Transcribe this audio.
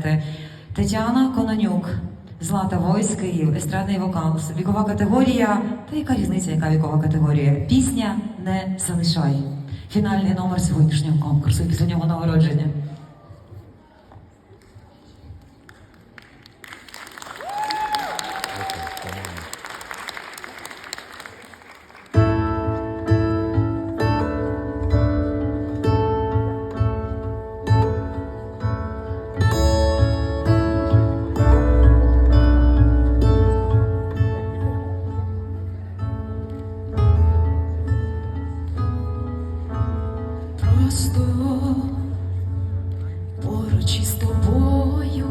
знаєте. Тетяна Кононюк, Злата Войс, Київ, естрадний вокал, вікова категорія. Та яка різниця, яка вікова категорія? Пісня не залишай. Фінальний номер сьогоднішнього конкурсу після нього нагородження. часто поруч із тобою.